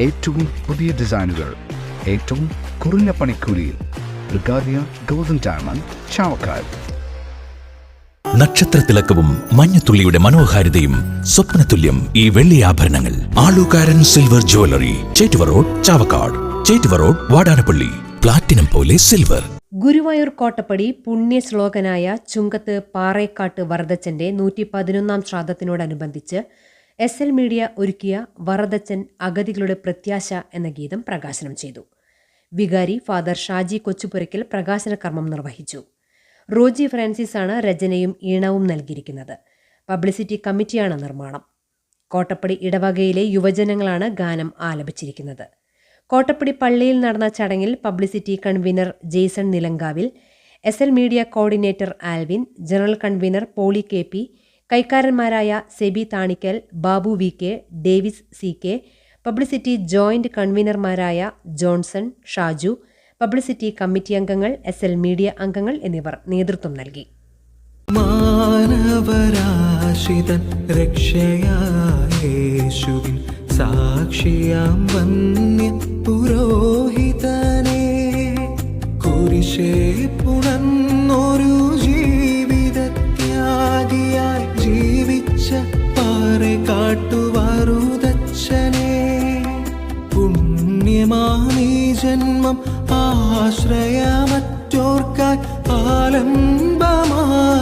ഏറ്റവും പുതിയ ഡിസൈനുകൾ ഏറ്റവും കുറഞ്ഞ പണിക്കൂലിയിൽ. ബ്രിഗാദിയ ഗോൾഡൻ ഡയമണ്ട് ചാവക്കാട്. നക്ഷത്രത്തിലക്കവും മഞ്ഞത്തുള്ളിയുടെ മനോഹാരിതയും സ്വപ്നതുല്യം ഈ വെള്ളി ആഭരണങ്ങൾ. Alukkaran silver jewellery Chettuva road Chavakkad. Chettuva road Vadanappally. Platinum പോലെ സിൽവർ ഗുരുവായൂർ കോട്ടപ്പടി പുണ്യ ശ്ലോകനായ ചുങ്കത്ത് പാറേക്കാട്ട് വരദച്ചന്റെ നൂറ്റി പതിനൊന്നാം ശ്രാദ്ധത്തിനോടനുബന്ധിച്ച് എസ് എൽ മീഡിയ ഒരുക്കിയ വറദച്ചൻ അഗതികളുടെ പ്രത്യാശ എന്ന ഗീതം പ്രകാശനം ചെയ്തു. വികാരി ഫാദർ ഷാജി കൊച്ചുപുരയ്ക്കൽ പ്രകാശന കർമ്മം നിർവഹിച്ചു. റോജി ഫ്രാൻസിസ് ആണ് രചനയും ഈണവും നൽകിയിരിക്കുന്നത്. പബ്ലിസിറ്റി കമ്മിറ്റിയാണ് നിർമ്മാണം. കോട്ടപ്പടി ഇടവകയിലെ യുവജനങ്ങളാണ് ഗാനം ആലപിച്ചിരിക്കുന്നത്. കോട്ടപ്പടി പള്ളിയിൽ നടന്ന ചടങ്ങിൽ publicity convener Jaison Nilankavil S L media coordinator Alvin general convener Poly K P കൈക്കാരന്മാരായ Seby Thanikkal Babu V K Davis C K publicity joint കൺവീനർമാരായ Johnson Shaju publicity committee അംഗങ്ങൾ എസ് എൽ മീഡിയ അംഗങ്ങൾ എന്നിവർ നേതൃത്വം നൽകി. മാനവരാശിതൻ സാക്ഷിയാം വന്യ പുരോഹിതനെ പുണ്യമാമീ ജന്മം ആശ്രയമറ്റോർക്കായി ആലംബമായി